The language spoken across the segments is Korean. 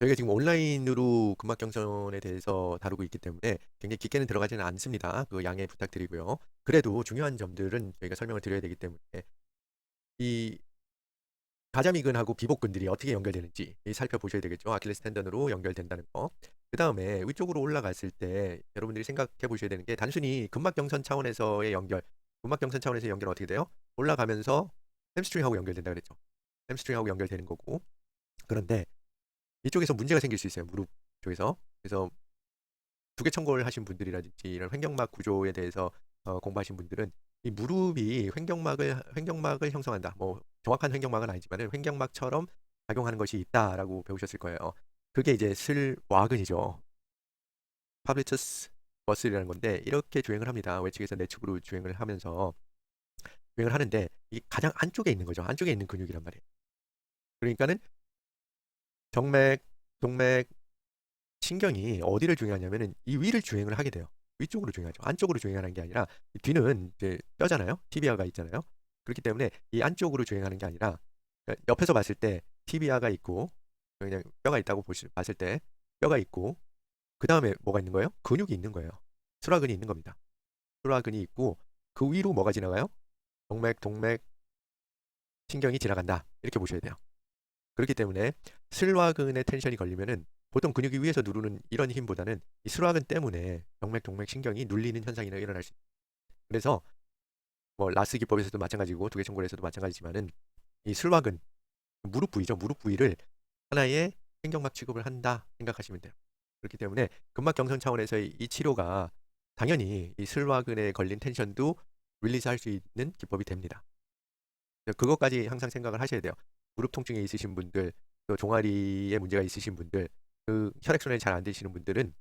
저희가 지금 온라인으로 근막 경선에 대해서 다루고 있기 때문에 굉장히 깊게는 들어가지는 않습니다. 그 양해 부탁드리고요. 그래도 중요한 점들은 저희가 설명을 드려야 되기 때문에 이 가자미근하고 비복근들이 어떻게 연결되는지 살펴보셔야 되겠죠. 아킬레스 텐던으로 연결된다는 거. 그 다음에 위쪽으로 올라갔을 때 여러분들이 생각해 보셔야 되는 게 단순히 근막 경선 차원에서의 연결, 근막 경선 차원에서의 연결은 어떻게 돼요? 올라가면서 햄스트링하고 연결된다 그랬죠. 햄스트링하고 연결되는 거고. 그런데 이쪽에서 문제가 생길 수 있어요. 무릎 쪽에서. 그래서 두 개 청골 하신 분들이라든지 이런 횡격막 구조에 대해서 어, 공부하신 분들은 이 무릎이 횡격막을 횡격막을 형성한다. 뭐 정확한 횡격막은 아니지만 횡격막처럼 작용하는 것이 있다라고 배우셨을 거예요. 그게 이제 슬와근이죠. 파브리투스 머슬이라는 건데 이렇게 주행을 합니다. 외측에서 내측으로 주행을 하면서 주행을 하는데 이 가장 안쪽에 있는 거죠. 안쪽에 있는 근육이란 말이에요. 그러니까는 정맥, 동맥, 신경이 어디를 주행하냐면은 이 위를 주행을 하게 돼요. 위쪽으로 주행하죠. 안쪽으로 주행하는 게 아니라 이 뒤는 이제 뼈잖아요. 티비아가 있잖아요. 그렇기 때문에 이 안쪽으로 주행하는 게 아니라 그러니까 옆에서 봤을 때 티비아가 있고 그냥 뼈가 있다고 보시, 봤을 때 뼈가 있고 그 다음에 뭐가 있는 거예요? 근육이 있는 거예요. 수라근이 있는 겁니다. 수라근이 있고 그 위로 뭐가 지나가요? 동맥, 동맥, 신경이 지나간다. 이렇게 보셔야 돼요. 그렇기 때문에 슬와근의 텐션이 걸리면은 보통 근육이 위에서 누르는 이런 힘보다는 이 슬와근 때문에 동맥, 동맥, 신경이 눌리는 현상이 일어날 수 있어요. 그래서 뭐 라스 기법에서도 마찬가지고 두개청골에서도 마찬가지지만은 이 슬와근 무릎 부위죠. 무릎 부위를 하나의 신경막 취급을 한다 생각하시면 돼요. 그렇기 때문에 근막 경선 차원에서의 이 치료가 당연히 이 슬와근에 걸린 텐션도 릴리스 할수 있는 기법이 됩니다. 그것까지 항상 생각을 하셔야 돼요. 무릎 통증에 있으신 분들, 또 종아리에 문제가 있으신 분들, 그 혈액순환이 잘 안 되시는 분들은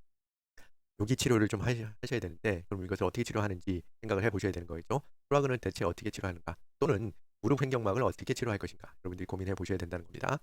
여기 치료를 좀 하셔야 되는데 그럼 이것을 어떻게 치료하는지 생각을 해보셔야 되는 거겠죠. 플라그는 대체 어떻게 치료하는가 또는 무릎 횡격막을 어떻게 치료할 것인가 여러분들이 고민해 보셔야 된다는 겁니다.